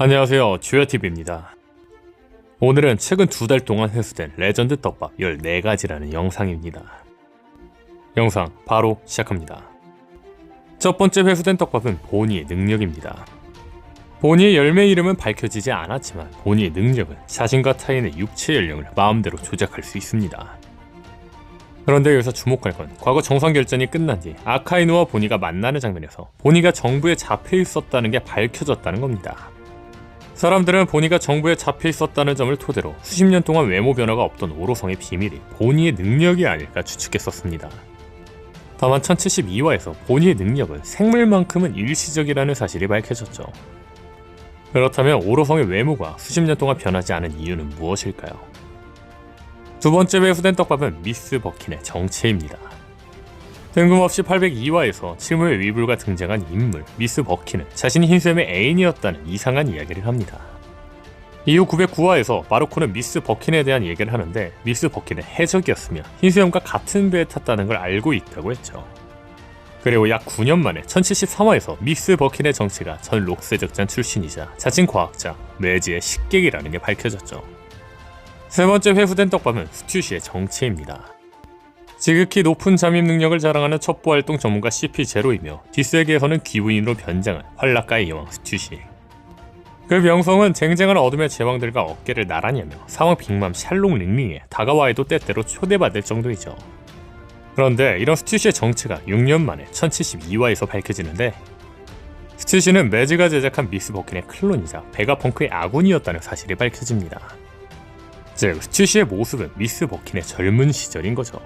안녕하세요. 주야TV입니다. 오늘은 최근 두 달 동안 회수된 레전드 떡밥 14가지라는 영상입니다. 영상 바로 시작합니다. 첫 번째 회수된 떡밥은 보니의 능력입니다. 보니의 열매 이름은 밝혀지지 않았지만 보니의 능력은 자신과 타인의 육체 연령을 마음대로 조작할 수 있습니다. 그런데 여기서 주목할 건 과거 정상 결전이 끝난 뒤 아카이누와 보니가 만나는 장면에서 보니가 정부에 잡혀 있었다는 게 밝혀졌다는 겁니다. 사람들은 보니가 정부에 잡혀 있었다는 점을 토대로 수십 년 동안 외모 변화가 없던 오로성의 비밀이 보니의 능력이 아닐까 추측했었습니다. 다만 1072화에서 보니의 능력은 생물만큼은 일시적이라는 사실이 밝혀졌죠. 그렇다면 오로성의 외모가 수십 년 동안 변하지 않은 이유는 무엇일까요? 두 번째 회수된 떡밥은 미스 버킨의 정체입니다. 뜬금없이 802화에서 칠무의 위불과 등장한 인물 미스 버킨은 자신이 흰샘의 애인이었다는 이상한 이야기를 합니다. 이후 909화에서 마르코는 미스 버킨에 대한 얘기를 하는데 미스 버킨은 해적이었으며 흰수염과 같은 배에 탔다는 걸 알고 있다고 했죠. 그리고 약 9년 만에 1073화에서 미스 버킨의 정체가 전 록세적장 출신이자 자칭 과학자 매지의 식객이라는 게 밝혀졌죠. 세 번째 회수된 떡밥은 스튜시의 정체입니다. 지극히 높은 잠입 능력을 자랑하는 첩보활동 전문가 CP0이며 뒷세계에서는 귀부인으로 변장한 활락가의 여왕 스튜시. 그 명성은 쟁쟁한 어둠의 제왕들과 어깨를 나란히 하며 상황 빅맘 샬롱 링링에 다가와에도 때때로 초대받을 정도이죠. 그런데 이런 스튜시의 정체가 6년 만에 1072화에서 밝혀지는데 스튜시는 매즈가 제작한 미스 버킨의 클론이자 베가펑크의 아군이었다는 사실이 밝혀집니다. 즉, 스튜시의 모습은 미스 버킨의 젊은 시절인 거죠.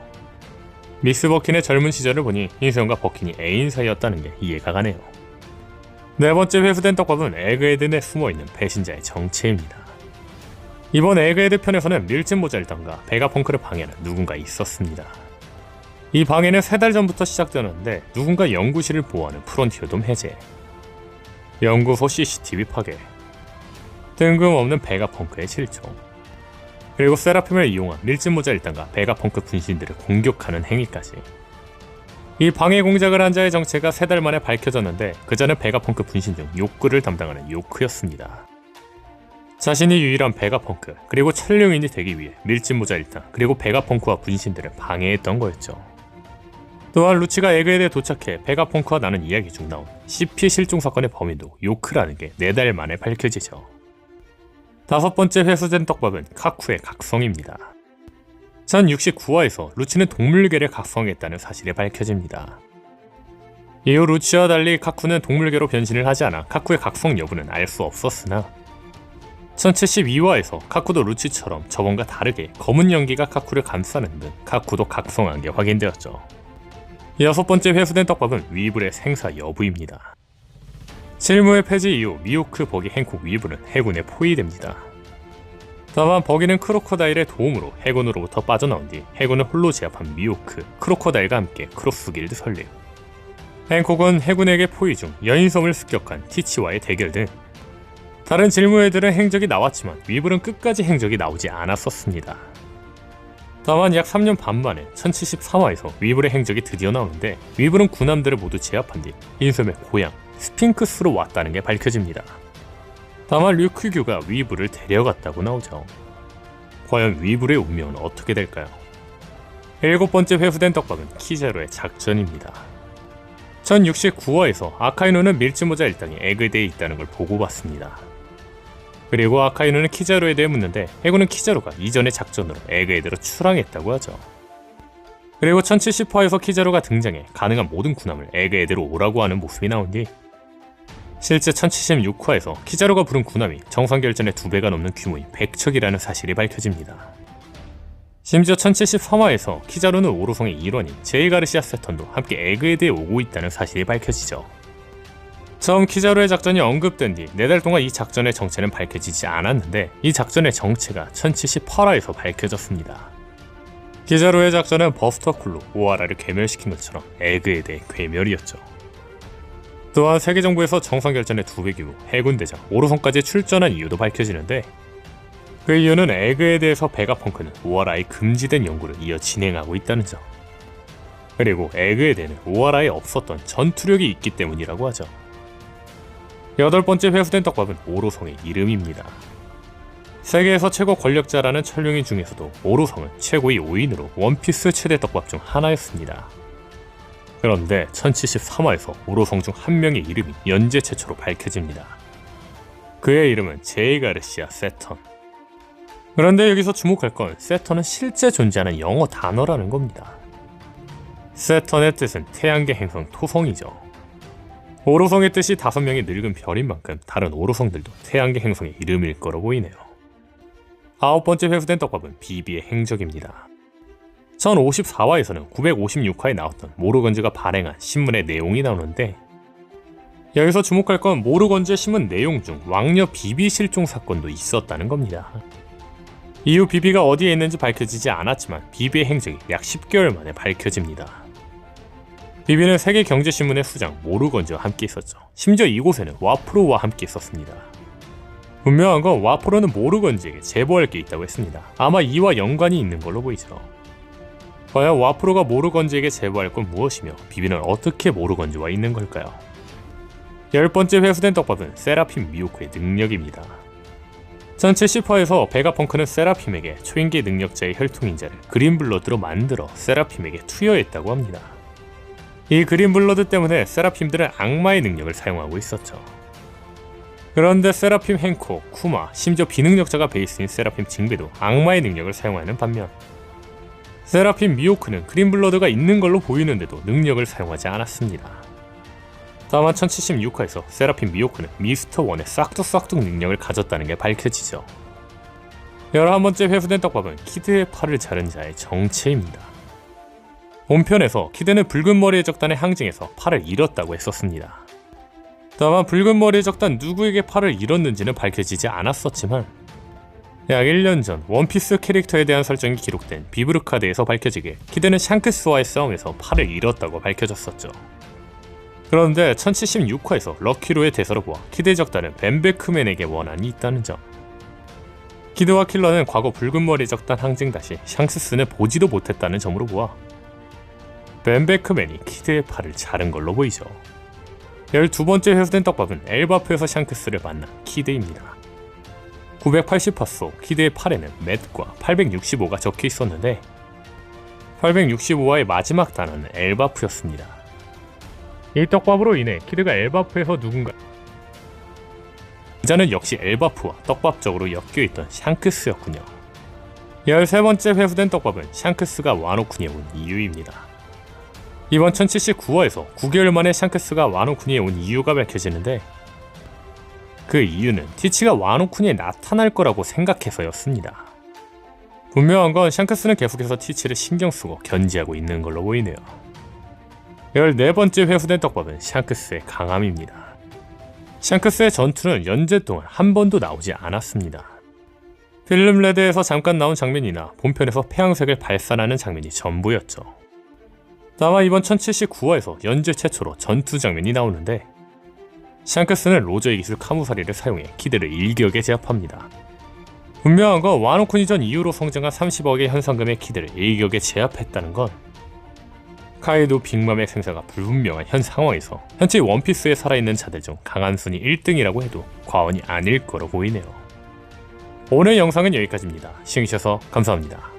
미스 버킨의 젊은 시절을 보니 흰수염과 버킨이 애인 사이였다는 게 이해가 가네요. 네 번째 회수된 떡밥은 에그헤드에 숨어있는 배신자의 정체입니다. 이번 에그헤드 편에서는 밀짚 모자일당과 베가펑크를 방해하는 누군가 있었습니다. 이 방해는 세 달 전부터 시작되었는데 누군가 연구실을 보호하는 프론티어돔 해제, 연구소 CCTV 파괴, 뜬금없는 베가펑크의 실종, 그리고 세라핌을 이용한 밀짚 모자 일당과 베가펑크 분신들을 공격하는 행위까지. 이 방해 공작을 한 자의 정체가 세 달 만에 밝혀졌는데 그자는 베가펑크 분신 중 요크를 담당하는 요크였습니다. 자신이 유일한 베가펑크 그리고 촬영인이 되기 위해 밀짚 모자 일당 그리고 베가펑크와 분신들을 방해했던 거였죠. 또한 루치가 에그에드에 도착해 베가펑크와 나눈 이야기 중 나온 CP 실종 사건의 범인도 요크라는 게 네 달 만에 밝혀지죠. 다섯 번째 회수된 떡밥은 카쿠의 각성입니다. 1069화에서 루치는 동물계를 각성했다는 사실이 밝혀집니다. 이후 루치와 달리 카쿠는 동물계로 변신을 하지 않아 카쿠의 각성 여부는 알 수 없었으나 1072화에서 카쿠도 루치처럼 저번과 다르게 검은 연기가 카쿠를 감싸는 등 카쿠도 각성한 게 확인되었죠. 여섯 번째 회수된 떡밥은 위블의 생사 여부입니다. 실무의 폐지 이후 미오크 버기 행콕 위브는 해군에 포위됩니다. 다만 버기는 크로커다일의 도움으로 해군으로부터 빠져나온 뒤 해군을 홀로 제압한 미오크, 크로커다일과 함께 크로스 길드 설립. 행콕은 해군에게 포위 중 여인섬을 습격한 티치와의 대결 등 다른 질무애들은 행적이 나왔지만 위블은 끝까지 행적이 나오지 않았었습니다. 다만 약 3년 반 만에 1073화에서 위블의 행적이 드디어 나오는데 위블은 군함들을 모두 제압한 뒤 인섬의 고향 스핑크스로 왔다는 게 밝혀집니다. 다만 류크규가 위브를 데려갔다고 나오죠. 과연 위브의 운명은 어떻게 될까요? 일곱 번째 회수된 떡밥은 키제로의 작전입니다. 1069화에서 아카이노는 밀짚모자 일당이 에그대에 있다는 걸 보고받습니다. 그리고 아카이노는 키자로에 대해 묻는데 해군은 키자로가 이전의 작전으로 에그에드로 출항했다고 하죠. 그리고 1070화에서 키자로가 등장해 가능한 모든 군함을 에그에드로 오라고 하는 모습이 나온 뒤 실제 1076화에서 키자로가 부른 군함이 정상결전의 두 배가 넘는 규모인 100척이라는 사실이 밝혀집니다. 심지어 1073화에서 키자로는 오로성의 일원인 제이 가르시아 세턴도 함께 에그에드에 오고 있다는 사실이 밝혀지죠. 처음 키자로의 작전이 언급된 뒤 네 달 동안 이 작전의 정체는 밝혀지지 않았는데 이 작전의 정체가 1078화에서 밝혀졌습니다. 키자로의 작전은 버스터쿨로 오하라를 괴멸시킨 것처럼 에그에 대해 괴멸이었죠. 또한 세계정부에서 정상결전의 두배 규모 해군 대장 오로성까지 출전한 이유도 밝혀지는데 그 이유는 에그에 대해서 베가펑크는 오하라의 금지된 연구를 이어 진행하고 있다는 점. 그리고 에그에 대해는 오하라에 없었던 전투력이 있기 때문이라고 하죠. 여덟 번째 회수된 떡밥은 오로성의 이름입니다. 세계에서 최고 권력자라는 천룡인 중에서도 오로성은 최고의 5인으로 원피스 최대 떡밥 중 하나였습니다. 그런데 1073화에서 오로성 중 한 명의 이름이 연재 최초로 밝혀집니다. 그의 이름은 제이가르시아 세턴. 그런데 여기서 주목할 건 세턴은 실제 존재하는 영어 단어라는 겁니다. 세턴의 뜻은 태양계 행성 토성이죠. 오로성의 뜻이 다섯 명의 늙은 별인 만큼 다른 오로성들도 태양계 행성의 이름일 거로 보이네요. 아홉 번째 회수된 떡밥은 비비의 행적입니다. 1054화에서는 956화에 나왔던 모르건즈가 발행한 신문의 내용이 나오는데 여기서 주목할 건 모르건즈의 신문 내용 중 왕녀 비비 실종 사건도 있었다는 겁니다. 이후 비비가 어디에 있는지 밝혀지지 않았지만 비비의 행적이 약 10개월 만에 밝혀집니다. 비비는 세계 경제신문의 수장 모르건즈와 함께 있었죠. 심지어 이곳에는 와프로와 함께 있었습니다. 분명한 건 와프로는 모르건즈에게 제보할 게 있다고 했습니다. 아마 이와 연관이 있는 걸로 보이죠. 과연 와프로가 모르건즈에게 제보할 건 무엇이며 비비는 어떻게 모르건즈와 있는 걸까요? 열 번째 회수된 떡밥은 세라핌 미오크의 능력입니다. 1070화에서 베가펑크는 세라핌에게 초인계 능력자의 혈통인자를 그린블러드로 만들어 세라핌에게 투여했다고 합니다. 이 그린 블러드 때문에 세라핌들은 악마의 능력을 사용하고 있었죠. 그런데 세라핌 행코, 쿠마, 심지어 비능력자가 베이스인 세라핌 징베도 악마의 능력을 사용하는 반면 세라핌 미오크는 그린블러드가 있는 걸로 보이는데도 능력을 사용하지 않았습니다. 다만 1076화에서 세라핌 미오크는 미스터 원의 싹둑싹둑 능력을 가졌다는 게 밝혀지죠. 11번째 회수된 떡밥은 키드의 팔을 자른 자의 정체입니다. 본편에서 키드는 붉은 머리의 적단의 항징에서 팔을 잃었다고 했었습니다. 다만 붉은 머리의 적단 누구에게 팔을 잃었는지는 밝혀지지 않았었지만 약 1년 전 원피스 캐릭터에 대한 설정이 기록된 비브르카드에서 밝혀지게 키드는 샹크스와의 싸움에서 팔을 잃었다고 밝혀졌었죠. 그런데 1076화에서 럭키로의 대사로 보아 키드의 적단은 벤베크맨에게 원한이 있다는 점. 키드와 킬러는 과거 붉은 머리 적단 항쟁 다시 샹크스는 보지도 못했다는 점으로 보아 벤베크맨이 키드의 팔을 자른 걸로 보이죠. 12번째 회수된 떡밥은 엘바프에서 샹크스를 만난 키드입니다. 980화 속 키드의 팔에는 맷과 865가 적혀 있었는데 865화의 마지막 단어는 엘바프였습니다. 이 떡밥으로 인해 키드가 엘바프에서 누군가 이자는 역시 엘바프와 떡밥적으로 엮여있던 샹크스였군요. 13번째 회수된 떡밥은 샹크스가 와노쿠니에 온 이유입니다. 이번 1079화에서 9개월 만에 샹크스가 와노쿠니에 온 이유가 밝혀지는데 그 이유는 티치가 와노쿠니에 나타날 거라고 생각해서였습니다. 분명한 건 샹크스는 계속해서 티치를 신경 쓰고 견지하고 있는 걸로 보이네요. 14번째 회수된 떡밥은 샹크스의 강함입니다. 샹크스의 전투는 연재 동안 한 번도 나오지 않았습니다. 필름 레드에서 잠깐 나온 장면이나 본편에서 폐양색을 발산하는 장면이 전부였죠. 다만 이번 1079화에서 연재 최초로 전투 장면이 나오는데 샹크스는 로저의 기술 카무사리를 사용해 키드를 일격에 제압합니다. 분명한 건 와노쿠 니 전 이후로 성장한 30억의 현상금의 키드를 일격에 제압했다는 건 카이도 빅맘의 생사가 불분명한 현 상황에서 현재 원피스에 살아있는 자들 중 강한 순위 1등이라고 해도 과언이 아닐 거로 보이네요. 오늘 영상은 여기까지입니다. 시청해주셔서 감사합니다.